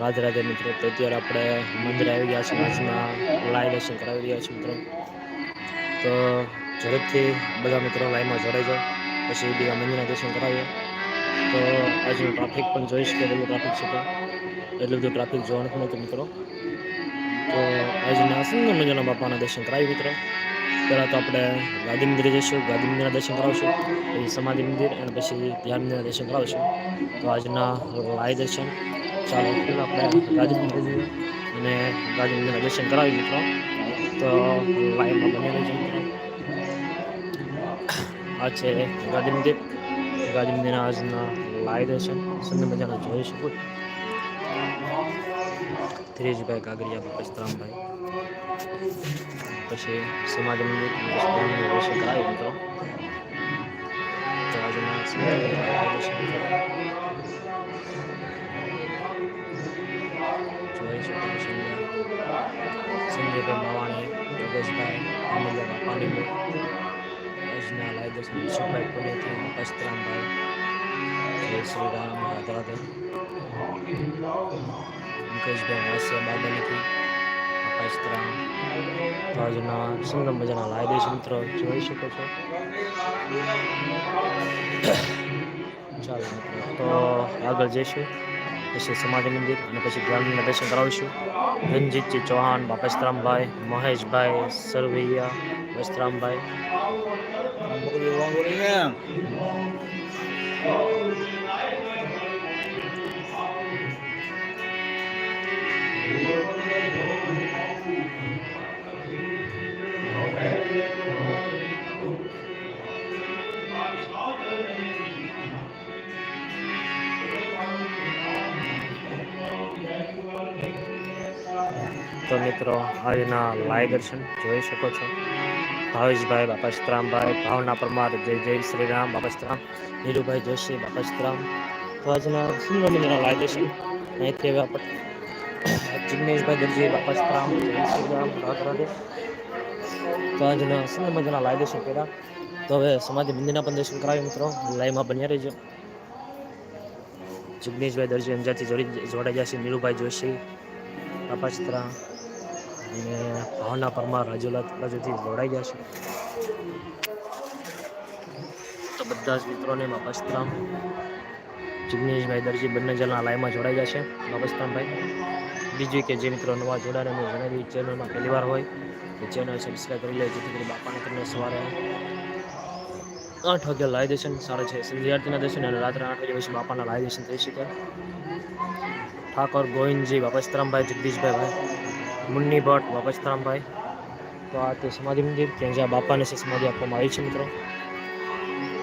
રાધે રાધે મિત્રો. તો અત્યારે આપણે મંદિરે આવી ગયા છીએ આજના લાઈવ દર્શન કરાવી રહ્યા છીએ મિત્રો. તો ઝડપથી બધા મિત્રો લાઈવમાં જોડાઈ જાઓ. પછી બીજા મંદિરના દર્શન કરાવીએ. તો આજનું ટ્રાફિક પણ જોઈશ કે એટલું ટ્રાફિક છે તો એટલું બધું ટ્રાફિક જોવા નથી મળતું મિત્રો. તો આજના સુંદર મજાના બાપાના દર્શન કરાવી મિત્રો. પહેલાં તો આપણે ગાંધી મંદિરે જઈશું. ગાંધી મંદિરના દર્શન કરાવશું. પછી સમાધિ મંદિર અને પછી ધ્યાન મંદિરના દર્શન કરાવશું. તો આજના લાઈવ દર્શન. ચાલો આપણે ગાંધી મંદિર અને ગાંધી મંદિરના દર્શન કરાવી મિત્રો. તો લાઈવમાં બની રહેજો આ છે ગાંધી મંદિર. ગાંધી મંદિરના આજના લાઈવ દર્શન. સુંદર મજાના જોઈ શકો ધીરેજભાઈ કાગરિયા પસ્તરામભાઈ પછી સમાજ મંદિર દર્શન કરાવી મિત્રો. તો આજના જોઈ શકો છો સંજયભાઈ મવાણી યોગેશભાઈ અમલભાઈ પાણીભાઈ આજના લાઈવ દર્શન શ્રી રામ રાધા રાધે મુકેશભાઈ વાસિયા બાબાલીથી પસ્તરામ તો આજના સુંદર મજાના જોઈ શકો છો ચાલો મિત્રો તો આગળ જઈશું પછી સમાધિ મંદિર અને પછી ધ્યાનના દર્શન કરાવીશું. રંજીતજી ચૌહાણ બાપેશરામભાઈ મહેશભાઈ સરવૈયા વસ્ત્રામભાઈ. તો મિત્રો, આજના લાઈવ દર્શન જોઈ શકો છો. ભાવેશભાઈ બાપસ્તરામભાઈ ભાવના પરમાર, જય જય શ્રી રામ બાપસ્તરામ નીરુભાઈ જોશી બાપસ્તરામ તો આજના સુંદર મજાના લાઈવ દર્શન? અહીંથી હવે આપણે જિગ્નેશભાઈ દરજી બાપસ્તરામ જય શ્રી રામ રાત રાધે. તો આજના સુંદર મજાના લાઈવ દર્શન કર્યા? તો હવે સમાધિ મંદિરના પણ દર્શન કરાવી મિત્રો. લાઈવમાં બન્યા રહેજો. જિગ્નેશભાઈ દરજી અંજારથી જોડી જોડાઈ જશે. નીરુભાઈ જોશી બાપસ્તરા અને ભાવના પરમાર રાજુલા બાજુથી જોડાઈ છે. તો બધા જ મિત્રોને બાપસ્તરામ જિગ્નેશભાઈ દરજી બંને જણા લાઈવમાં જોડાઈ છે. બાપસ્તરામભાઈ બીજું કે જે મિત્રો નવા જોડાને મેં જણાવી ચેનલમાં પહેલી વાર હોય તો ચેનલ સબસ્ક્રાઈબ કરી લે, જેથી કરી બાપાને તમને સવારે આઠ વાગે લાઈવ દર્શન સારા છે વિદ્યાર્થીના દર્શન અને રાત્રે આઠ વાગ્યા પછી બાપાના લાઈ દર્શન થઈ શકે. ઠાકોર ગોવિંદજી બાપસ્તરામભાઈ જગદીશભાઈ ભાઈ. મુન્ની ભટ્ટ બાપસ્તરામભાઈ તો આ તે સમાધિ મંદિર, ત્યાં જ્યાં બાપાને છે, સમાધિ આપવામાં આવી છે, મિત્રો.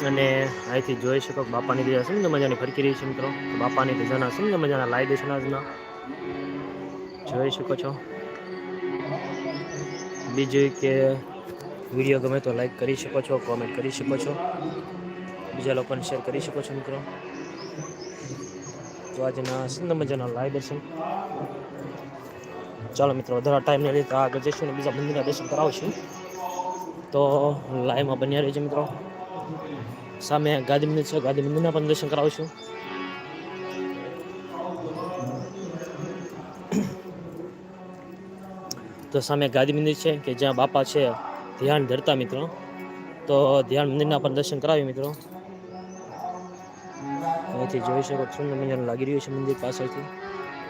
અને અહીંથી જોઈ શકો બાપાની બીજા સુંદર મજાની ફરકી રહી છે, મિત્રો. બાપાની બીજાના સુંદર મજાના લાઈ દર્શન આજના જોઈ શકો છો. બીજું કે વીડિયો ગમે તો લાઈક કરી શકો છો કોમેન્ટ કરી શકો છો. બીજા લોકોને શેર કરી શકો છો, મિત્રો. તો આજના સુંદર મજાના લાઈવ દર્શન. ચાલો મિત્રો, વધારે ટાઈમ નહીં લેતા આગળ જઈશું ને બીજા મંદિરના દર્શન કરાવશું. તો લાઈવમાં બન્યા રહેજો મિત્રો. સામે ગાંધી મંદિર છે ગાંધી મંદિરના પણ દર્શન કરાવશું. તો સામે ગાંધી મંદિર છે, કે જ્યાં બાપા છે, ધ્યાન ધરતા મિત્રો. તો ધ્યાન મંદિરના પણ દર્શન કરાવી મિત્રો. અહીંથી જોઈ શકો સુંદર મજાનું લાગી રહ્યું છે, મંદિર પાછળથી.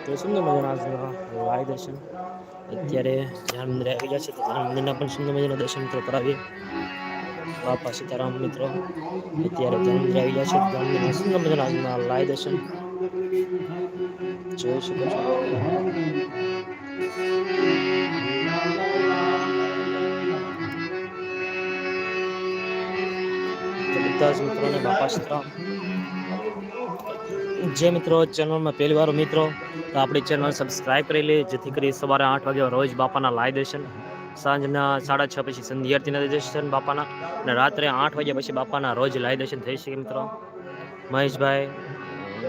તો સુંદર મજાના આજના લાઈ દર્શન અત્યારે ધ્યાન મંદિરે આવી ગયા છે તો ધ્યાન મંદિરના પણ સુંદર મજાના દર્શન મિત્રો કરાવીએ. બાપા સીતારામ મિત્રો, અત્યારે ધ્યાન મંદિરે આવી ગયા છે ધ્યાન મંદિરના સુંદર મજાના આજના લાઈ દર્શન જોઈ શકો છો. બધા જ મિત્રોને બાપા સીતારામ જે મિત્રો ચેનલમાં પહેલી વાર મિત્રો, તો આપણી ચેનલ સબસ્ક્રાઈબ કરી લે, જેથી કરી સવારે આઠ વાગે રોજ બાપાના લાઈવ દર્શન. સાંજના સાડા છ પછી સંધ્યાર્થીના દર્શન બાપાના, અને રાત્રે આઠ વાગ્યા પછી બાપાના રોજ લાઈવ દર્શન થઈ શકે મિત્રો. મહેશભાઈ,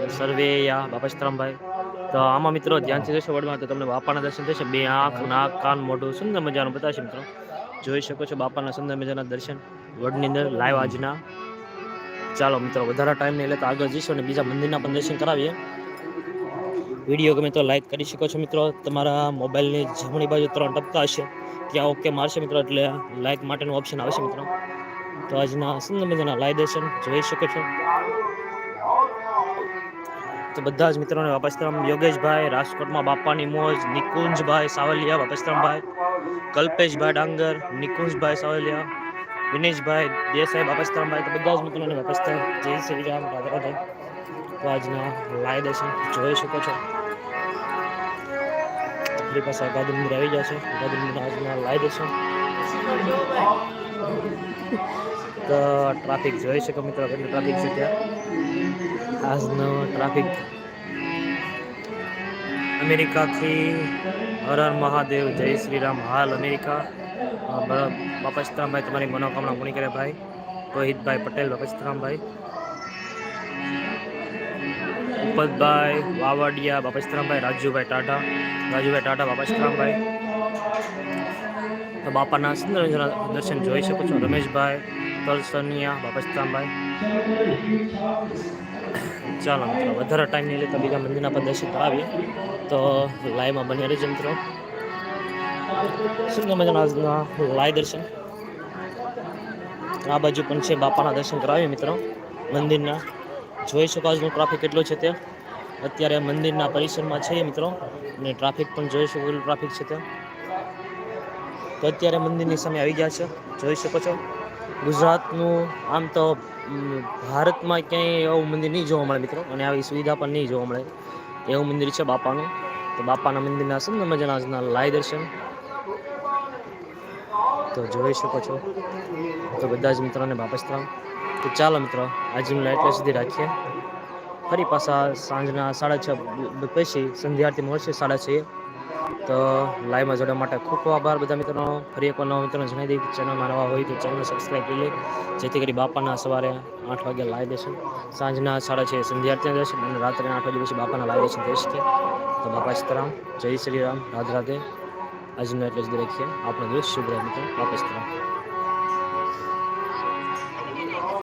સર્વેયા યા તો આમાં મિત્રો ધ્યાનથી જશો વર્ડમાં તો તમને બાપાના દર્શન થશે. બે આંખ, નાક, કાન, મોઢું સુંદર મજાનું બતાવશે મિત્રો. જોઈ શકો છો બાપાના સુંદર મજાના દર્શન. વર્ડની અંદર લાઈવ આજના. ચાલો મિત્રો, વધારે ટાઈમ નહીં લેતા આગળ જઈશું અને બીજા મંદિરના પણ દર્શન કરાવીએ. વીડિયો ગમે તો લાઈક કરી શકો છો મિત્રો. તમારા મોબાઈલની જમણી બાજુ ત્રણ ટપકા હશે. ત્યાં ઓકે મારશે મિત્રો, એટલે લાઈક માટેનું ઓપ્શન આવશે મિત્રો. તો આજના સુંદર મજાના લાઈવ દર્શન જોઈ શકો છો. તો બધા જ મિત્રોને વાપસ્તરામ યોગેશભાઈ, રાજકોટમાં બાપાની મોજ, નિકુંજભાઈ સાવલિયા વાપસ્તરામભાઈ કલ્પેશભાઈ ડાંગર, નિકુંજભાઈ સાવલિયા વિનેશભાઈ દેસાઈ બાપસ્તરામભાઈ તો બધા જ મિત્રોને વાપસ્તરામ જય શ્રી રામ, રાધા રાધા. તો આજના લાઈવ દર્શન જોઈ શકો છો. આપણી પાસે ગાંધીનગર આવી જશે. છે મંદિર આજના લાઈવ દર્શન. તો ટ્રાફિક જોઈ શકો મિત્રો, કેટલું ટ્રાફિક છે ત્યાં. આજનો ટ્રાફિક અમેરિકાથી હર હર મહાદેવ, જય શ્રી રામ. હાલ અમેરિકા. અ, બાપા સીતારામભાઈ તમારી મનોકામના પૂરી કરે ભાઈ. રોહિતભાઈ પટેલ બાપા સીતારામભાઈ ઉપતભાઈ વાવડિયા બાપા સીતારામભાઈ રાજુભાઈ ટાટા રાજુભાઈ ટાટા બાપા સીતારામભાઈ તો બાપાના સુંદર દર્શન જોઈ શકો છો. રમેશભાઈ તલસનિયા બાપા સીતારામભાઈ ચાલો મિત્રો વધારે ટાઈમ નહીં લેતા બીજા મંદિરના પર દર્શન કરાવીએ. તો લાઈવમાં બની રહેજો મિત્રો. સુંદર મજાના આજના લાય દર્શન. આ બાજુ પણ છે બાપાના દર્શન કરાવીએ મિત્રો. મંદિરના જોઈ શકો આજનો ટ્રાફિક કેટલો છે ત્યાં. અત્યારે મંદિરના પરિસરમાં છે મિત્રો. અને ટ્રાફિક પણ જોઈ શકો એટલું ટ્રાફિક છે ત્યાં. તો અત્યારે મંદિરની સામે આવી ગયા છે. જોઈ શકો છો. ગુજરાતનું આમ તો ભારતમાં ક્યાંય એવું મંદિર નહીં જોવા મળે મિત્રો. અને આવી સુવિધા પણ નહીં જોવા મળે. એવું મંદિર છે બાપાનું. તો બાપાના મંદિરના સુંદર મજાના આજના લાય દર્શન. તો જોઈ શકો છો. તો બધા જ મિત્રોને બાપસ્તરામ તો ચાલો મિત્રો હું એટલે સુધી રાખીએ. ફરી પાછા સાંજના સાડા છ પછી સંધ્યાઆરતી મળશે સાડા છ તો લાઈવમાં જોડવા માટે ખૂબ ખૂબ આભાર બધા મિત્રોનો. ફરી એકવાર નવા મિત્રોને જણાવી દઈએ ચેનલમાં નવા હોય તો ચેનલ સબસ્ક્રાઈબ કરી લે. જેથી કરી બાપાના સવારે આઠ વાગે લાઈવ દેશે. સાંજના સાડા છ સંધ્યાઆરતી દર્શન અને રાત્રે આઠ વાગે પછી બાપાના લાઈવ દેશે દેશ કે તો બાપા સીતારામ જય શ્રી રામ. રાધે રાધે. આજનો એટલે જ રાખીએ આપણો દિવસ શુભ રહે મિત્રો. સીતારામ